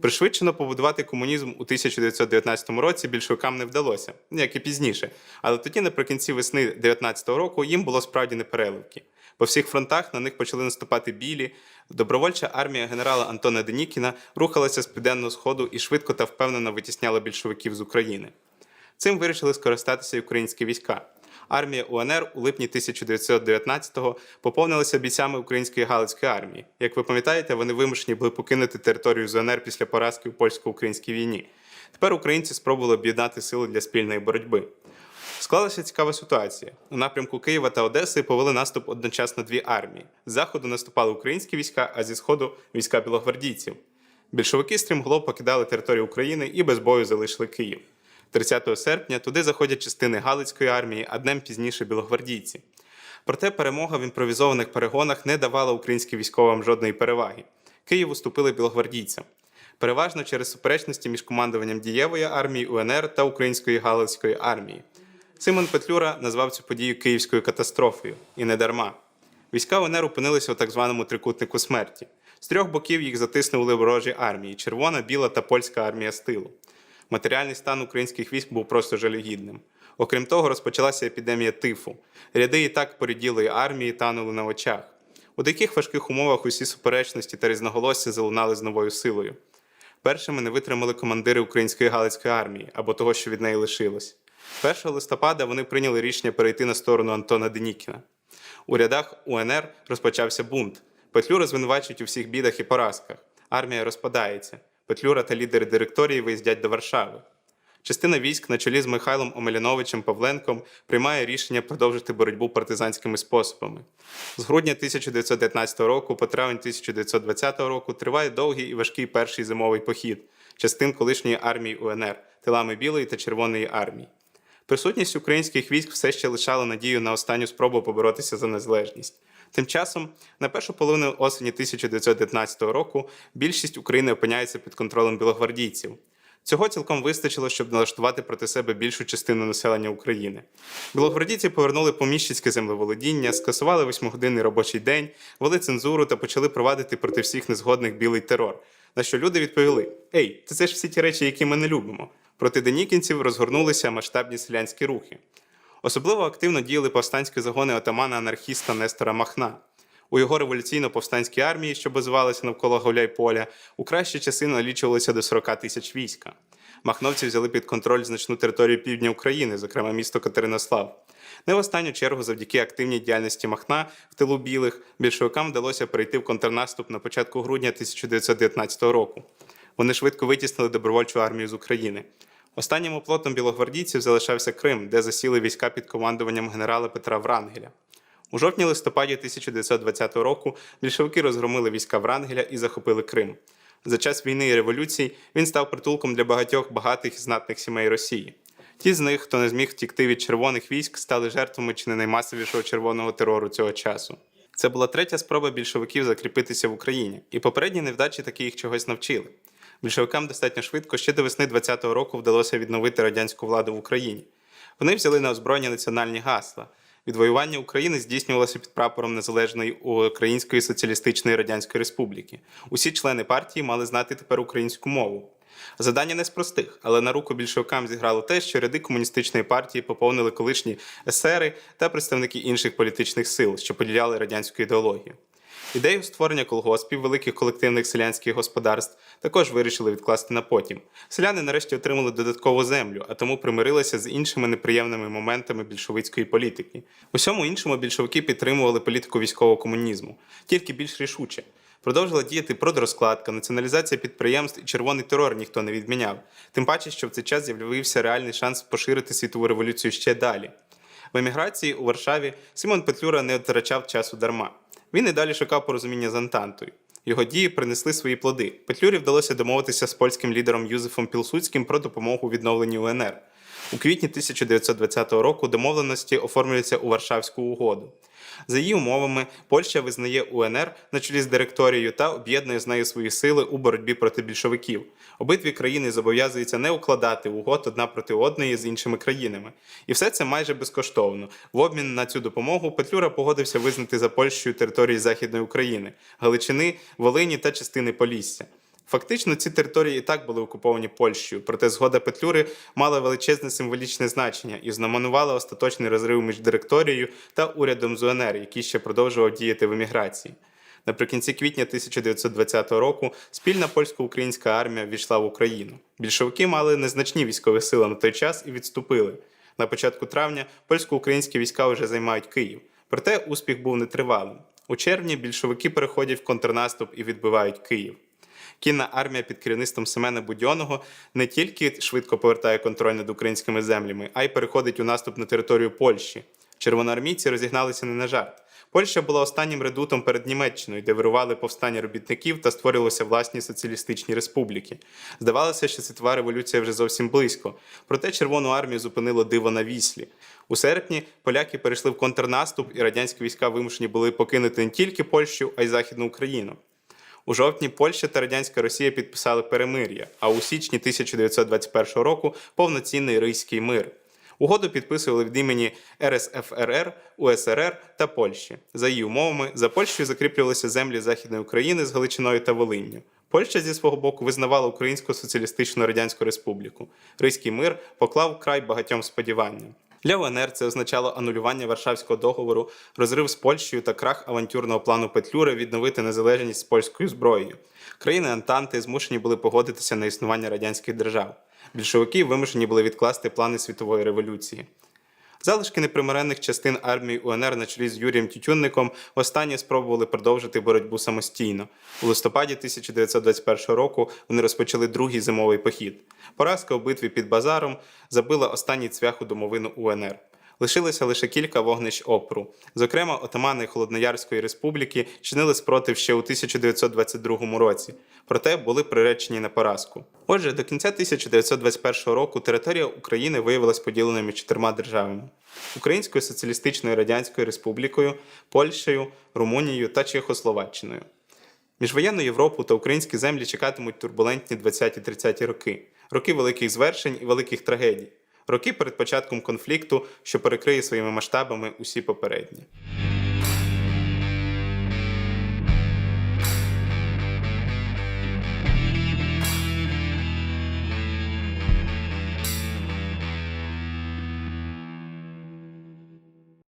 Пришвидшено побудувати комунізм у 1919 році більшовикам не вдалося, як і пізніше. Але тоді, наприкінці весни 19-го року, їм було справді непереливки. По всіх фронтах на них почали наступати білі. Добровольча армія генерала Антона Денікіна рухалася з південного сходу і швидко та впевнено витісняла більшовиків з України. Цим вирішили скористатися й українські війська. Армія УНР у липні 1919-го поповнилася бійцями української Галицької армії. Як ви пам'ятаєте, вони вимушені були покинути територію ЗНР після поразки у польсько-українській війні. Тепер українці спробували об'єднати сили для спільної боротьби. Склалася цікава ситуація. У напрямку Києва та Одеси повели наступ одночасно дві армії. З заходу наступали українські війська, а зі сходу війська білогвардійців. Більшовики стрімголов покидали територію України і без бою залишили Київ. 30 серпня туди заходять частини Галицької армії, а днем пізніше білогвардійці. Проте перемога в імпровізованих перегонах не давала українським військовим жодної переваги. Київ уступили білогвардійцям. Переважно через суперечності між командуванням дієвої армії УНР та української Галицької армії. Симон Петлюра назвав цю подію київською катастрофою, і не дарма. Війська УНР опинилися у так званому трикутнику смерті. З трьох боків їх затиснули ворожі армії: червона, біла та польська армія з тилу. Матеріальний стан українських військ був просто жалюгідним. Окрім того, розпочалася епідемія тифу. Ряди і так поріділої армії танули на очах. У таких важких умовах усі суперечності та різноголосся залунали з новою силою. Першими не витримали командири української Галицької армії або того, що від неї лишилось. 1 листопада вони прийняли рішення перейти на сторону Антона Денікіна. У рядах УНР розпочався бунт. Петлюра звинувачують у всіх бідах і поразках. Армія розпадається. Петлюра та лідери директорії виїздять до Варшави. Частина військ на чолі з Михайлом Омеляновичем Павленком приймає рішення продовжити боротьбу партизанськими способами. З грудня 1919 року по травень 1920 року триває довгий і важкий перший зимовий похід частин колишньої армії УНР, тилами Білої та Червоної армії. Присутність українських військ все ще лишала надію на останню спробу поборотися за незалежність. Тим часом, на першу половину осені 1919 року більшість України опиняється під контролем білогвардійців. Цього цілком вистачило, щоб налаштувати проти себе більшу частину населення України. Білогвардійці повернули поміщицьке землеволодіння, скасували восьмигодинний робочий день, ввели цензуру та почали провадити проти всіх незгодних білий терор. На що люди відповіли: Ей, це ж всі ті речі, які ми не любимо. Проти денікінців розгорнулися масштабні селянські рухи. Особливо активно діяли повстанські загони отамана анархіста Нестора Махна. У його революційно-повстанській армії, що базувалася навколо Гуляйполя, у кращі часи налічувалося до 40 тисяч війська. Махновці взяли під контроль значну територію півдня України, зокрема місто Катеринослав. Не в останню чергу, завдяки активній діяльності Махна в тилу білих, більшовикам вдалося перейти в контрнаступ на початку грудня 1919 року. Вони швидко витіснили добровольчу армію з України. Останнім оплотом білогвардійців залишався Крим, де засіли війська під командуванням генерала Петра Врангеля. У жовтні-листопаді 1920 року більшовики розгромили війська Врангеля і захопили Крим. За час війни і революції він став притулком для багатьох багатих і знатних сімей Росії. Ті з них, хто не зміг втікти від червоних військ, стали жертвами чи не наймасовішого червоного терору цього часу. Це була третя спроба більшовиків закріпитися в Україні, і попередні невдачі таки їх чогось навчили. Більшовикам достатньо швидко ще до весни 20-го року вдалося відновити радянську владу в Україні. Вони взяли на озброєння національні гасла. Відвоювання України здійснювалося під прапором Незалежної Української Соціалістичної Радянської Республіки. Усі члени партії мали знати тепер українську мову. Задання не з простих, але на руку більшовикам зіграло те, що ряди комуністичної партії поповнили колишні есери та представники інших політичних сил, що поділяли радянську ідеологію. Ідею створення колгоспів, великих колективних селянських господарств, також вирішили відкласти на потім. Селяни нарешті отримали додаткову землю, а тому примирилися з іншими неприємними моментами більшовицької політики. Усьому іншому більшовики підтримували політику військового комунізму, тільки більш рішуче. Продовжила діяти продрозкладка, націоналізація підприємств і червоний терор ніхто не відміняв. Тим паче, що в цей час з'явився реальний шанс поширити світову революцію ще далі. В еміграції у Варшаві Симон Петлюра не втрачав часу дарма. Він і далі шукав порозуміння з Антантою. Його дії принесли свої плоди. Петлюрі вдалося домовитися з польським лідером Юзефом Пілсудським про допомогу у відновленні УНР. У квітні 1920 року домовленості оформлюються у Варшавську угоду. За її умовами, Польща визнає УНР на чолі з директорією та об'єднує з нею свої сили у боротьбі проти більшовиків. Обидві країни зобов'язуються не укладати угод одна проти одної з іншими країнами. І все це майже безкоштовно. В обмін на цю допомогу Петлюра погодився визнати за Польщею території Західної України, Галичини, Волині та частини Полісся. Фактично, ці території і так були окуповані Польщею, проте згода Петлюри мала величезне символічне значення і знаменувала остаточний розрив між директорією та урядом з УНР, який ще продовжував діяти в еміграції. Наприкінці квітня 1920 року спільна польсько-українська армія ввійшла в Україну. Більшовики мали незначні військові сили на той час і відступили. На початку травня польсько-українські війська вже займають Київ. Проте успіх був нетривалим. У червні більшовики переходять в контрнаступ і відбивають Київ. Кінна армія під керівництвом Семена Будьоного не тільки швидко повертає контроль над українськими землями, а й переходить у наступ на територію Польщі. Червоноармійці розігналися не на жарт. Польща була останнім редутом перед Німеччиною, де вирували повстання робітників та створювалися власні соціалістичні республіки. Здавалося, що світова революція вже зовсім близько. Проте Червону армію зупинило диво на віслі. У серпні поляки перейшли в контрнаступ, і радянські війська вимушені були покинути не тільки Польщу, а й Західну Україну. У жовтні Польща та радянська Росія підписали перемир'я, а у січні 1921 року повноцінний Ризький мир. Угоду підписували від імені РСФРР, УСРР та Польщі. За її умовами, за Польщею закріплювалися землі Західної України з Галичиною та Волинню. Польща зі свого боку визнавала Українську соціалістичну радянську республіку. Ризький мир поклав край багатьом сподіванням. Для УНР це означало анулювання Варшавського договору, розрив з Польщею та крах авантюрного плану Петлюри відновити незалежність з польською зброєю. Країни Антанти змушені були погодитися на існування радянських держав. Більшовики вимушені були відкласти плани світової революції. Залишки непримиренних частин армії УНР на чолі з Юрієм Тютюнником останні спробували продовжити боротьбу самостійно. У листопаді 1921 року вони розпочали другий зимовий похід. Поразка у битві під базаром забила останній цвях у домовину УНР. Лишилося лише кілька вогнищ опору. Зокрема, отамани Холодноярської республіки чинили спротив ще у 1922 році, проте були приречені на поразку. Отже, до кінця 1921 року територія України виявилась поділеною між чотирма державами: Українською соціалістичною радянською республікою, Польщею, Румунією та Чехословаччиною. Міжвоєнну Європу та українські землі чекатимуть турбулентні 20-30 роки, роки великих звершень і великих трагедій, роки перед початком конфлікту, що перекриє своїми масштабами усі попередні.